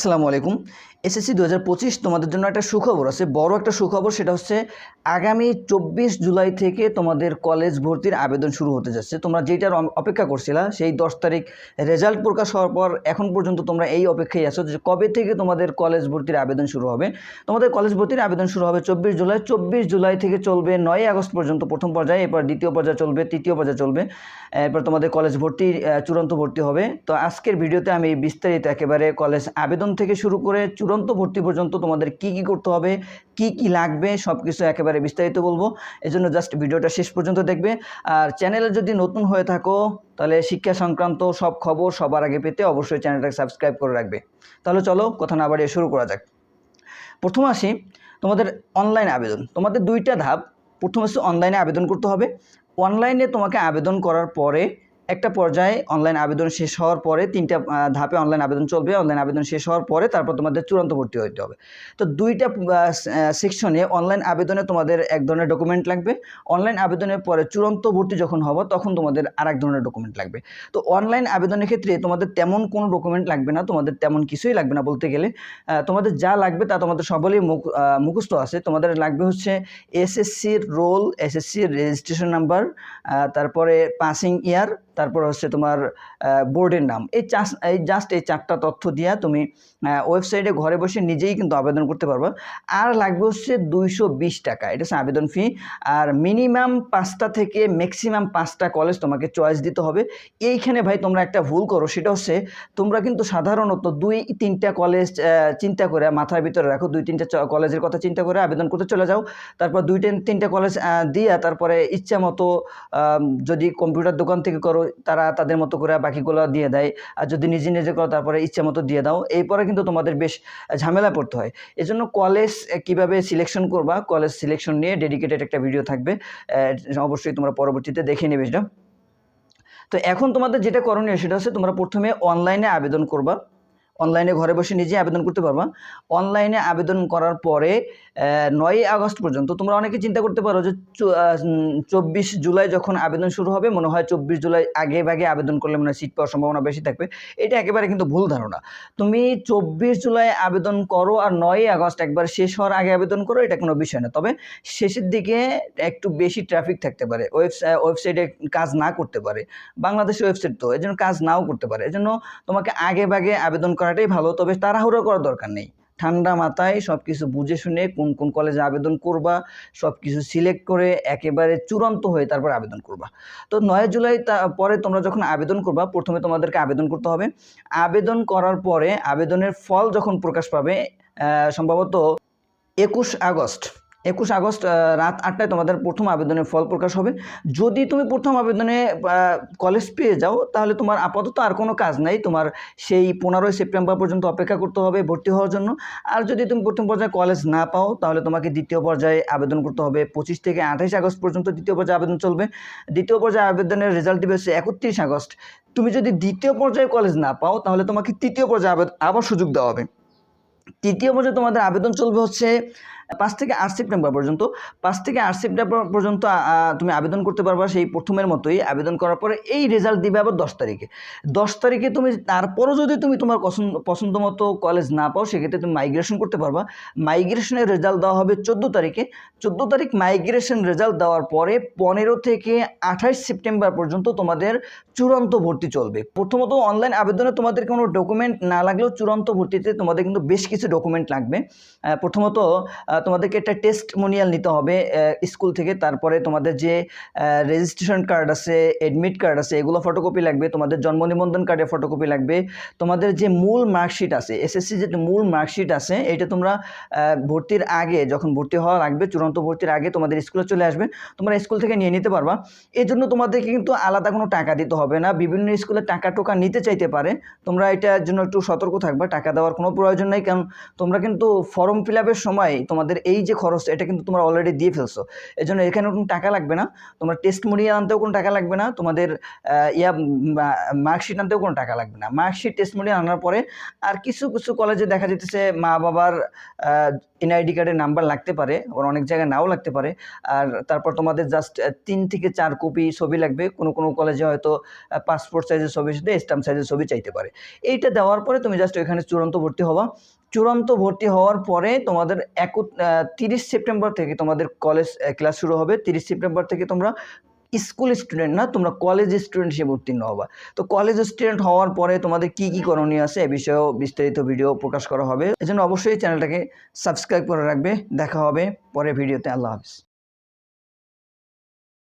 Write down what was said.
আসসালামু আলাইকুম। এসএসসি দু হাজার পঁচিশ তোমাদের জন্য একটা সুখবর আছে। বড় একটা সুখবর সেটা হচ্ছে আগামী চব্বিশ জুলাই থেকে তোমাদের কলেজ ভর্তির আবেদন শুরু হতে যাচ্ছে। তোমরা যেটার অপেক্ষা করছিলা, সেই দশ তারিখ রেজাল্ট প্রকাশ হওয়ার পর এখন পর্যন্ত তোমরা এই অপেক্ষায় আছো যে কবে থেকে তোমাদের কলেজ ভর্তির আবেদন শুরু হবে। তোমাদের কলেজ ভর্তির আবেদন শুরু হবে চব্বিশ জুলাই। চব্বিশ জুলাই থেকে চলবে নয় আগস্ট পর্যন্ত প্রথম পর্যায়ে, এরপর দ্বিতীয় পর্যায়ে চলবে, তৃতীয় পর্যায়ে চলবে, এরপর তোমাদের কলেজ ভর্তি চূড়ান্ত ভর্তি হবে। তো আজকের ভিডিওতে আমি বিস্তারিত একেবারে কলেজ আবেদন থেকে শুরু করে চূড়ান্ত ভর্তি পর্যন্ত তোমাদের কি কি করতে হবে, কি কি লাগবে সব কিছু একেবারে বিস্তারিত বলব। এজন্য জাস্ট ভিডিওটা শেষ পর্যন্ত দেখবে। আর চ্যানেলে যদি নতুন হয়ে থাকো, তাহলে শিক্ষা সংক্রান্ত সব খবর সবার আগে পেতে অবশ্যই চ্যানেলটাকে সাবস্ক্রাইব করে রাখবে। তাহলে চলো কথা না বাড়িয়ে শুরু করা যাক। প্রথম আসি, তোমাদের অনলাইন আবেদন। তোমাদের দুইটা ধাপ, প্রথম হচ্ছে অনলাইনে আবেদন করতে হবে। অনলাইনে তোমাকে আবেদন করার পরে একটা পর্যায়ে অনলাইন আবেদন শেষ হওয়ার পরে তিনটা ধাপে অনলাইন আবেদন চলবে। অনলাইন আবেদন শেষ হওয়ার পরে তারপর তোমাদের চূড়ান্ত ভর্তি হতে হবে। তো দুইটা সেকশনে অনলাইন আবেদনে তোমাদের এক ধরনের ডকুমেন্ট লাগবে। অনলাইন আবেদনের পরে চূড়ান্ত ভর্তি যখন হবে, তখন তোমাদের আর এক ধরনের ডকুমেন্ট লাগবে। তো অনলাইন আবেদনের ক্ষেত্রে তোমাদের তেমন কোনো ডকুমেন্ট লাগবে না, তোমাদের তেমন কিছুই লাগবে না বলতে গেলে। তোমাদের যা লাগবে তা তোমাদের সকলেই মুখ মুখস্থ আছে। তোমাদের লাগবে হচ্ছে এসএসসির রোল এসএসসির রেজিস্ট্রেশন নাম্বার তারপরে পাসিং ইয়ার তারপর হচ্ছে তোমার বোর্ডের নাম। এই চাষ, এই জাস্ট এই চারটা তথ্য দিয়া তুমি ওয়েবসাইটে ঘরে বসে নিজেই কিন্তু আবেদন করতে পারবে। আর লাগবে হচ্ছে দুইশো বিশ টাকা। এটা হচ্ছে আবেদন ফি আর মিনিমাম পাঁচটা থেকে ম্যাক্সিমাম পাঁচটা কলেজ তোমাকে চয়েস দিতে হবে। এইখানে ভাই তোমরা একটা ভুল করো। সেটা হচ্ছে, তোমরা কিন্তু সাধারণত দুই, তিনটা কলেজ চিন্তা করে মাথার ভিতরে রাখো। দুই, তিনটা কলেজের কথা চিন্তা করে আবেদন করতে চলে যাও। তারপর দুই, তিন, তিনটা কলেজ দিয়া তারপরে ইচ্ছা মতো যদি কম্পিউটার দোকান থেকে করো তারা তাদের মতো করে বাকিগুলো দিয়ে দেয়। আর যদি নিজে নিজে করো, তারপরে ইচ্ছা মতো দিয়ে দাও। এরপরে কিন্তু তোমাদের বেশ ঝামেলা পড়তে হয়। এজন্য কলেজ কীভাবে সিলেকশন করবা কলেজ সিলেকশন নিয়ে ডেডিকেটেড একটা ভিডিও থাকবে। অবশ্যই তোমরা পরবর্তীতে দেখে নেবে সেটা। তো এখন তোমাদের যেটা করণীয় সেটা হচ্ছে তোমরা প্রথমে অনলাইনে আবেদন করবা। অনলাইনে ঘরে বসে নিজে আবেদন করতে পারবা। অনলাইনে আবেদন করার পরে নয়ই আগস্ট পর্যন্ত তোমরা অনেকে চিন্তা করতে পারো যে চব্বিশ জুলাই যখন আবেদন শুরু হবে, মনে হয় চব্বিশ জুলাই আগে ভাগে আবেদন করলে মনে সিট পাওয়ার সম্ভাবনা বেশি থাকবে। এটা একেবারে কিন্তু ভুল ধারণা। তুমি চব্বিশ জুলাই আবেদন করো আর নয়ই আগস্ট একবার শেষ হওয়ার আগে আবেদন করো, এটা কোনো বিষয় না। তবে শেষের দিকে একটু বেশি ট্রাফিক থাকতে পারে। ওয়েবসাইটে কাজ না করতে পারে। বাংলাদেশের ওয়েবসাইট তো, এজন্য কাজ নাও করতে পারে। এজন্য তোমাকে আগে ভাগে আবেদন করাটাই ভালো, তবে তাড়াহুড়ো করার দরকার নেই। ঠান্ডা মাথায় সব কিছু বুঝে শুনে কোন কোন কলেজে আবেদন করবা সব কিছু সিলেক্ট করে একেবারে চূড়ান্ত হয়ে তারপর আবেদন করবা। তো নয় জুলাই পরে তোমরা যখন আবেদন করবা, প্রথমে তোমাদেরকে আবেদন করতে হবে। আবেদন করার পরে আবেদনের ফল যখন প্রকাশ পাবে সম্ভবত একুশ আগস্ট একুশ আগস্ট রাত আটটায় তোমাদের প্রথম আবেদনের ফল প্রকাশ হবে। যদি তুমি প্রথম আবেদনে কলেজ পেয়ে যাও, তাহলে তোমার আপাতত আর কোনো কাজ নাই। তোমার সেই পনেরোই সেপ্টেম্বর পর্যন্ত অপেক্ষা করতে হবে ভর্তি হওয়ার জন্য। আর যদি তুমি প্রথম পর্যায়ে কলেজ না পাও, তাহলে তোমাকে দ্বিতীয় পর্যায়ে আবেদন করতে হবে। পঁচিশ থেকে আঠাইশ আগস্ট পর্যন্ত দ্বিতীয় পর্যায়ে আবেদন চলবে। দ্বিতীয় পর্যায়ে আবেদনের রেজাল্ট দিবে হচ্ছে একত্রিশ আগস্ট। তুমি যদি দ্বিতীয় পর্যায়ে কলেজ না পাও, তাহলে তোমাকে তৃতীয় পর্যায়ে আবার সুযোগ দেওয়া হবে। তৃতীয় পর্যায়ে তোমাদের আবেদন চলবে হচ্ছে পাঁচ থেকে আট সেপ্টেম্বর পর্যন্ত, পাঁচ থেকে আট সেপ্টেম্বর পর্যন্ত তুমি আবেদন করতে পারবা সেই প্রথমের মতোই। আবেদন করার পরে এই রেজাল্ট দিবে আবার দশ তারিখে। দশ তারিখে তুমি তারপরও যদি তুমি তোমার পছন্দ মতো কলেজ না পাও, সেক্ষেত্রে তুমি মাইগ্রেশন করতে পারবা। মাইগ্রেশনের রেজাল্ট দেওয়া হবে চোদ্দ তারিখে। চোদ্দ তারিখ মাইগ্রেশন রেজাল্ট দেওয়ার পরে পনেরো থেকে আঠাশ সেপ্টেম্বর পর্যন্ত তোমাদের চূড়ান্ত ভর্তি চলবে। প্রথমত অনলাইন আবেদনে তোমাদের কোনো ডকুমেন্ট না লাগলেও চূড়ান্ত ভর্তিতে তোমাদের কিন্তু বেশ কিছু ডকুমেন্ট লাগবে। প্রথমত তোমাদেরকে একটা টেস্ট মনিয়াল নিতে হবে স্কুল থেকে। তারপরে তোমাদের যে রেজিস্ট্রেশন কার্ড আছে এডমিট কার্ড আছে, এগুলো ফটোকপি লাগবে। তোমাদের জন্ম নিবন্ধন কার্ডের ফটোকপি লাগবে। তোমাদের যে মূল মার্কশিট আছে এসএসসি যে মূল মার্কশিট আছে, এটা তোমরা ভর্তির আগে, যখন ভর্তি হওয়া লাগবে, চূড়ান্ত ভর্তির আগে তোমাদের স্কুলে চলে আসবে। তোমরা স্কুল থেকে নিয়ে নিতে পারবা। এই জন্য তোমাদেরকে কিন্তু আলাদা কোনো টাকা দিতে হবে না। বিভিন্ন স্কুলে টাকা টোকা নিতে চাইতে পারে। তোমরা এটার জন্য একটু সতর্ক থাকবা। টাকা দেওয়ার কোনো প্রয়োজন নেই। কারণ তোমরা কিন্তু ফর্ম ফিল সময় তোমাদের এই যে খরচ, এটা কিন্তু তোমরা অলরেডি দিয়ে ফেলছো। এই জন্য এখানে কোনো টাকা লাগবে না। তোমরা টেস্ট মরিয়ে আনতেও কোনো টাকা লাগবে না। তোমাদের ইয়া মার্কশিট আনতেও কোনো টাকা লাগবে না। মার্কশিট টেস্ট মরিয়ে আনার পরে আর কিছু কিছু কলেজে দেখা যেতেছে মা বাবার এনআইডি কার্ডের নাম্বার লাগতে পারে। আবার অনেক জায়গায় নাও লাগতে পারে। আর তারপর তোমাদের জাস্ট তিন থেকে চার কপি ছবি লাগবে। কোনো কোনো কলেজে হয়তো পাসপোর্ট সাইজের ছবি সাথে স্টাম্প সাইজের ছবি চাইতে পারে। এইটা দেওয়ার পরে তুমি জাস্ট এখানে চূড়ান্ত ভর্তি হবা। চূড়ান্ত ভর্তি হওয়ার পরে তোমাদের এক তিরিশ সেপ্টেম্বর থেকে তোমাদের কলেজ ক্লাস শুরু হবে। তিরিশ সেপ্টেম্বর থেকে তোমরা স্কুল স্টুডেন্ট না, তোমরা কলেজ স্টুডেন্ট হিসেবে উত্তীর্ণ হবা। তো কলেজ স্টুডেন্ট হওয়ার পরে তোমাদের কি কি করণীয় আছে, এ বিষয়েও বিস্তারিত ভিডিও প্রকাশ করা হবে। এজন্য অবশ্যই চ্যানেলটাকে সাবস্ক্রাইব করে রাখবে। দেখা হবে পরে ভিডিওতে আল্লাহ হাফিজ।